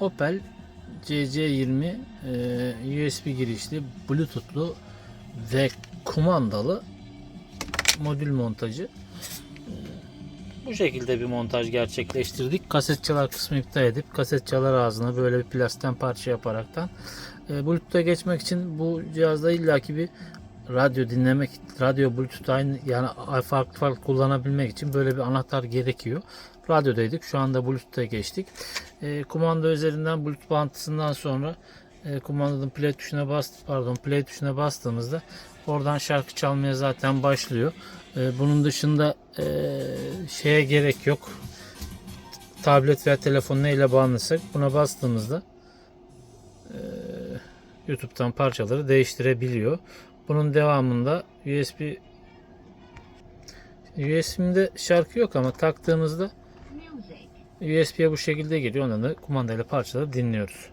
Opel CC20 e, USB girişli Bluetooth'lu ve kumandalı modül montajı. Bu şekilde bir montaj gerçekleştirdik. Kaset çalar kısmı iptal edip kaset çalar ağzına böyle bir plastikten parça yaparaktan e, Bluetooth'a geçmek için bu cihazda illaki bir radyo dinlemek, radyo Bluetooth aynı yani farklı farklı kullanabilmek için böyle bir anahtar gerekiyor. Radyodaydık. Şu anda Bluetooth'a geçtik. E, kumanda üzerinden Bluetooth bağlantısından sonra e, kumandanın play tuşuna bas pardon play tuşuna bastığımızda oradan şarkı çalmaya zaten başlıyor. E, bunun dışında e, şeye gerek yok. Tablet veya telefon neyle bağlanırsak buna bastığımızda e, YouTube'dan parçaları değiştirebiliyor. Bunun devamında USB USB'de şarkı yok ama taktığımızda. USB'ye bu şekilde geliyor. Ondan da kumandayla parçaları dinliyoruz.